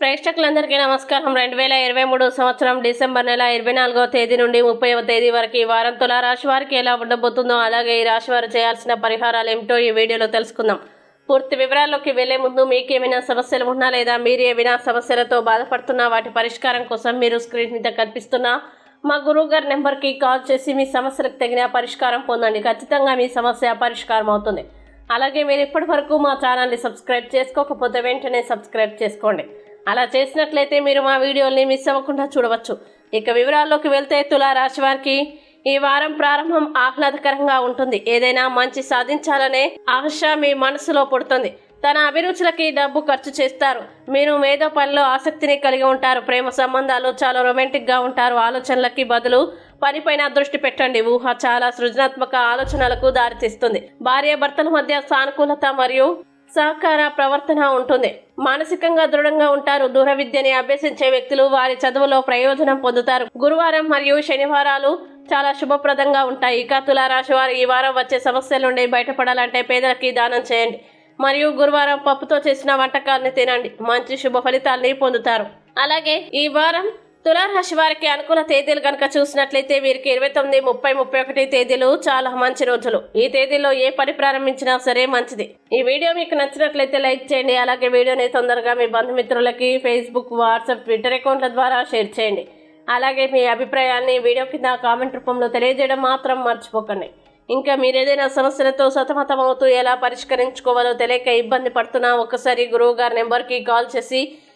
ప్రేక్షకులందరికీ నమస్కారం. రెండు వేల ఇరవై మూడు సంవత్సరం డిసెంబర్ నెల ఇరవై నాలుగో తేదీ నుండి ముప్పైవ తేదీ వరకు ఈ వారం తులా రాశి వారికి ఎలా ఉండబోతుందో అలాగే ఈ రాశి వారు చేయాల్సిన పరిహారాలు ఏమిటో ఈ వీడియోలో తెలుసుకుందాం. పూర్తి వివరాల్లోకి వెళ్ళే ముందు మీకు ఏమైనా సమస్యలు ఉన్నా లేదా మీరు ఏమైనా సమస్యలతో బాధపడుతున్నా వాటి పరిష్కారం కోసం మీరు స్క్రీన్ మీద కనిపిస్తున్న మా గురువు గారి నెంబర్కి కాల్ చేసి మీ సమస్యలకు తగిన పరిష్కారం పొందండి. ఖచ్చితంగా మీ సమస్య పరిష్కారం అవుతుంది. అలాగే మీరు ఇప్పటి వరకు మా ఛానల్ని సబ్స్క్రైబ్ చేసుకోకపోతే వెంటనే సబ్స్క్రైబ్ చేసుకోండి. అలా చేసినట్లయితే మీరు మా వీడియోల్ని మిస్ అవ్వకుండా చూడవచ్చు. ఇక వివరాల్లోకి వెళ్తే తులా రాశి వారికి ఈ వారం ప్రారంభం ఆహ్లాదకరంగా ఉంటుంది. ఏదైనా మంచి సాధించాలనే ఆశ మీ మనసులో పుడుతుంది. తన అభిరుచులకి డబ్బు ఖర్చు చేస్తారు. మీరు మేధో పనిలో ఆసక్తిని కలిగి ఉంటారు. ప్రేమ సంబంధాలు చాలా రొమాంటిక్గా ఉంటారు. ఆలోచనలకి బదులు పనిపైన దృష్టి పెట్టండి. ఊహ చాలా సృజనాత్మక ఆలోచనలకు దారితీస్తుంది. భార్య భర్తల మధ్య సానుకూలత మరియు సహకార ప్రవర్తన ఉంటుంది. మానసికంగా దృఢంగా ఉంటారు. దూర విద్యని అభ్యసించే వ్యక్తులు వారి చదువులో ప్రయోజనం పొందుతారు. గురువారం మరియు శనివారాలు చాలా శుభప్రదంగా ఉంటాయి. ఇక తులారాశి వారు ఈ వారం వచ్చే సమస్యల నుండి బయటపడాలంటే పేదలకి దానం చేయండి. మరియు గురువారం పప్పుతో చేసిన వంటకాలని తినండి. మంచి శుభ ఫలితాల్ని పొందుతారు. అలాగే ఈ వారం తులారాశి వారికి అనుకూల తేదీలు కనుక చూసినట్లయితే వీరికి ఇరవై తొమ్మిది ముప్పై ముప్పై ఒకటి తేదీలు చాలా మంచి రోజులు. ఈ తేదీలో ఏ పని ప్రారంభించినా సరే మంచిది. ఈ వీడియో మీకు నచ్చినట్లయితే లైక్ చేయండి. అలాగే వీడియోని తొందరగా మీ బంధుమిత్రులకి ఫేస్బుక్ వాట్సాప్ ట్విట్టర్ అకౌంట్ల ద్వారా షేర్ చేయండి. అలాగే మీ అభిప్రాయాన్ని వీడియో కింద కామెంట్ రూపంలో తెలియజేయడం మాత్రం మర్చిపోకండి. ఇంకా మీరు ఏదైనా సమస్యలతో సతమతమవుతూ ఎలా పరిష్కరించుకోవాలో తెలియక ఇబ్బంది పడుతున్నా ఒకసారి గురువు గారి నెంబర్కి కాల్ చేసి